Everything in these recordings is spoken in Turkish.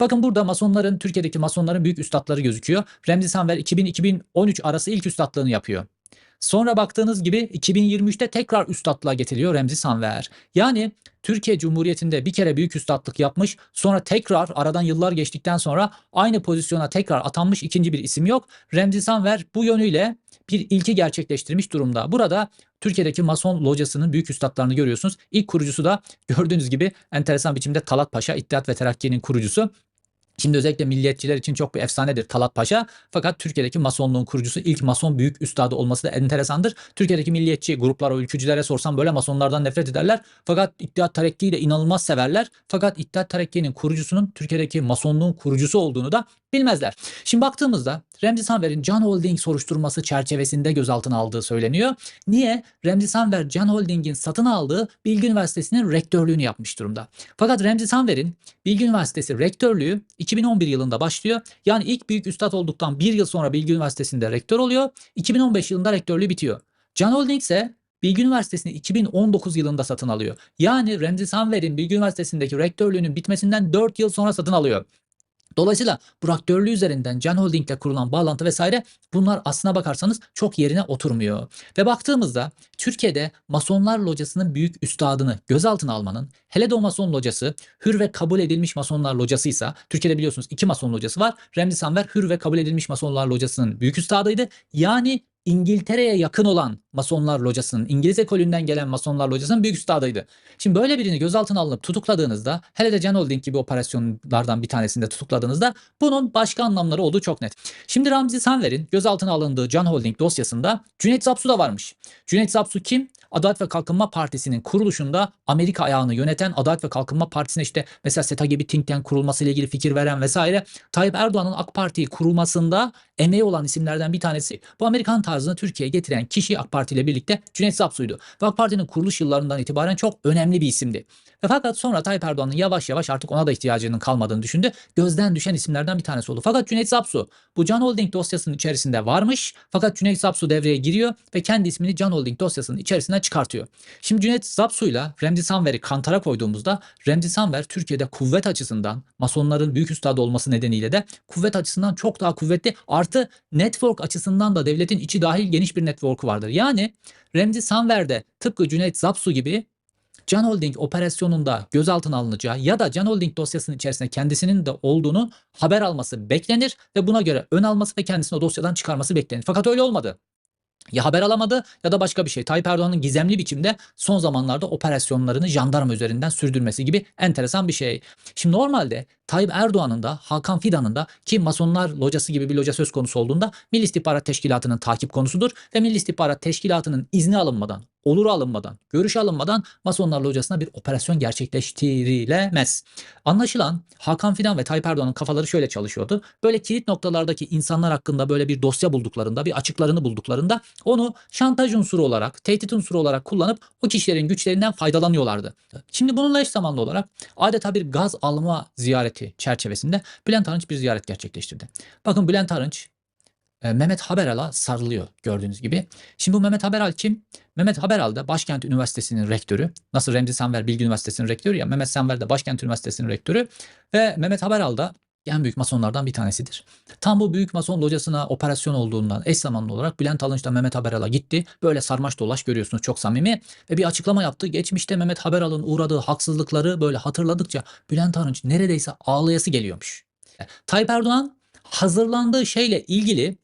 Bakın burada masonların, Türkiye'deki masonların büyük üstadları gözüküyor. Remzi Sanver 2000-2013 arası ilk üstadlığını yapıyor. Sonra baktığınız gibi 2023'te tekrar üstadlığa getiriliyor Remzi Sanver. Yani Türkiye Cumhuriyeti'nde bir kere büyük üstadlık yapmış, sonra tekrar aradan yıllar geçtikten sonra aynı pozisyona tekrar atanmış ikinci bir isim yok. Remzi Sanver bu yönüyle bir ilki gerçekleştirmiş durumda. Burada Türkiye'deki Mason locasının büyük üstadlarını görüyorsunuz. İlk kurucusu da gördüğünüz gibi enteresan biçimde Talat Paşa, İttihat ve Terakki'nin kurucusu. Şimdi özellikle milliyetçiler için çok bir efsanedir Talat Paşa. Fakat Türkiye'deki masonluğun kurucusu ilk mason büyük üstadı olması da enteresandır. Türkiye'deki milliyetçi gruplara, ülkücülere sorsam böyle masonlardan nefret ederler. Fakat İttihat Terakki'yi de inanılmaz severler. Fakat İttihat Terakki'nin kurucusunun Türkiye'deki masonluğun kurucusu olduğunu da bilmezler. Şimdi baktığımızda Remzi Sanver'in Can Holding soruşturması çerçevesinde gözaltına aldığı söyleniyor. Niye? Remzi Sanver Can Holding'in satın aldığı Bilgi Üniversitesi'nin rektörlüğünü yapmış durumda. Fakat Remzi Sanver'in Bilgi Üniversitesi rektörlüğü 2011 yılında başlıyor. Yani ilk büyük üstad olduktan bir yıl sonra Bilgi Üniversitesi'nde rektör oluyor. 2015 yılında rektörlüğü bitiyor. Can Holding ise Bilgi Üniversitesi'ni 2019 yılında satın alıyor. Yani Remzi Sanver'in Bilgi Üniversitesi'ndeki rektörlüğünün bitmesinden 4 yıl sonra satın alıyor. Dolayısıyla bu rektörlüğü üzerinden Can Holding ile kurulan bağlantı vesaire bunlar aslına bakarsanız çok yerine oturmuyor. Ve baktığımızda Türkiye'de Masonlar Locası'nın büyük üstadını gözaltına almanın hele de o Mason Locası hür ve kabul edilmiş Masonlar Locasıysa Türkiye'de biliyorsunuz iki Mason Locası var. Remzi Sanver hür ve kabul edilmiş Masonlar Locası'nın büyük üstadıydı. Yani İngiltere'ye yakın olan Masonlar Locası'nın, İngiliz ekolünden gelen Masonlar Locası'nın büyük üstadıydı. Şimdi böyle birini gözaltına alınıp tutukladığınızda, hele de Can Holding gibi operasyonlardan bir tanesinde tutukladığınızda bunun başka anlamları olduğu çok net. Şimdi Ramzi Sanver'in gözaltına alındığı Can Holding dosyasında Cüneyt Zapsu da varmış. Cüneyt Zapsu kim? Adalet ve Kalkınma Partisi'nin kuruluşunda Amerika ayağını yöneten Adalet ve Kalkınma Partisi'ne işte mesela SETA gibi think tank kurulması ile ilgili fikir veren vesaire Tayyip Erdoğan'ın AK Parti'yi kurulmasında emeği olan isimlerden bir tanesi. Bu Amerikan tarzını Türkiye'ye getiren kişi AK Parti ile birlikte Cüneyt Zapsu'ydu. Ve AK Parti'nin kuruluş yıllarından itibaren çok önemli bir isimdi. Ve fakat sonra Tayyip Erdoğan'ın yavaş yavaş artık ona da ihtiyacının kalmadığını düşündü. Gözden düşen isimlerden bir tanesi oldu. Fakat Cüneyt Zapsu bu Can Holding dosyasının içerisinde varmış. Fakat Cüneyt Zapsu devreye giriyor ve kendi ismini Can Holding dosyasının içerisinden çıkartıyor. Şimdi Cüneyt Zapsu'yla Remzi Sanver'i kantara koyduğumuzda Remzi Sanver Türkiye'de kuvvet açısından masonların büyük üstadı olması nedeniyle de kuvvet açısından çok daha kuvvetli artı network açısından da devletin içi dahil geniş bir network'u vardır. Yani Remzi Sanver'de tıpkı Cüneyt Zapsu gibi Can Holding operasyonunda gözaltına alınacağı ya da Can Holding dosyasının içerisinde kendisinin de olduğunu haber alması beklenir ve buna göre ön alması ve kendisini o dosyadan çıkarması beklenir. Fakat öyle olmadı. Ya haber alamadı ya da başka bir şey. Tayyip Erdoğan'ın gizemli biçimde son zamanlarda operasyonlarını jandarma üzerinden sürdürmesi gibi enteresan bir şey. Şimdi normalde Tayyip Erdoğan'ın da Hakan Fidan'ın da ki Masonlar Locası gibi bir loca söz konusu olduğunda Milli İstihbarat Teşkilatı'nın takip konusudur ve Milli İstihbarat Teşkilatı'nın izni alınmadan, oluru alınmadan, görüş alınmadan Masonlar Locası'na bir operasyon gerçekleştirilemez. Anlaşılan Hakan Fidan ve Tayyip Erdoğan'ın kafaları şöyle çalışıyordu. Böyle kilit noktalardaki insanlar hakkında böyle bir dosya bulduklarında, bir açıklarını bulduklarında onu şantaj unsuru olarak, tehdit unsuru olarak kullanıp o kişilerin güçlerinden faydalanıyorlardı. Şimdi bununla eş zamanlı olarak adeta bir gaz alma ziyareti çerçevesinde Bülent Arınç bir ziyaret gerçekleştirdi. Bakın Bülent Arınç e, Mehmet Haberal'a sarılıyor gördüğünüz gibi. Şimdi bu Mehmet Haberal kim? Mehmet Haberal da Başkent Üniversitesi'nin rektörü. Nasıl Remzi Sanver Bilgi Üniversitesi'nin rektörü ya Mehmet Sanver de Başkent Üniversitesi'nin rektörü. Ve Mehmet Haberal da en büyük masonlardan bir tanesidir. Tam bu büyük mason locasına operasyon olduğundan eş zamanlı olarak Bülent Alınç da Mehmet Haberal'a gitti. Böyle sarmaş dolaş görüyorsunuz çok samimi. Ve bir açıklama yaptı. Geçmişte Mehmet Haberal'ın uğradığı haksızlıkları böyle hatırladıkça Bülent Arınç neredeyse ağlayası geliyormuş. Tayyip Erdoğan hazırlandığı şeyle ilgili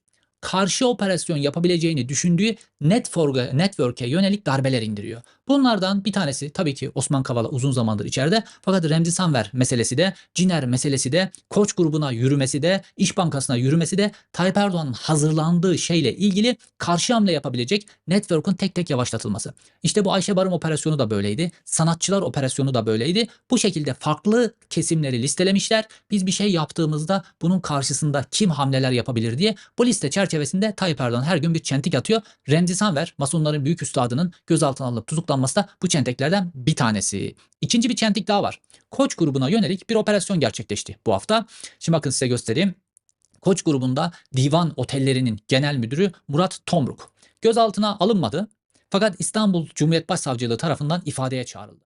karşı operasyon yapabileceğini düşündüğü network'e, yönelik darbeler indiriyor. Bunlardan bir tanesi tabii ki Osman Kavala uzun zamandır içeride. Fakat Remzi Sanver meselesi de, Ciner meselesi de, Koç grubuna yürümesi de, İş Bankası'na yürümesi de Tayyip Erdoğan'ın hazırlandığı şeyle ilgili karşı hamle yapabilecek network'un tek tek yavaşlatılması. İşte bu Ayşe Barım operasyonu da böyleydi. Sanatçılar operasyonu da böyleydi. Bu şekilde farklı kesimleri listelemişler. Biz bir şey yaptığımızda bunun karşısında kim hamleler yapabilir diye bu liste çerçevesinde Tayyip Erdoğan her gün bir çentik atıyor. Remzi Sanver, Masonların büyük üstadının gözaltına alınıp tutuklanması da bu çenteklerden bir tanesi. İkinci bir çentik daha var. Koç grubuna yönelik bir operasyon gerçekleşti bu hafta. Şimdi bakın size göstereyim. Koç grubunda divan otellerinin genel müdürü Murat Tomruk gözaltına alınmadı. Fakat İstanbul Cumhuriyet Başsavcılığı tarafından ifadeye çağrıldı.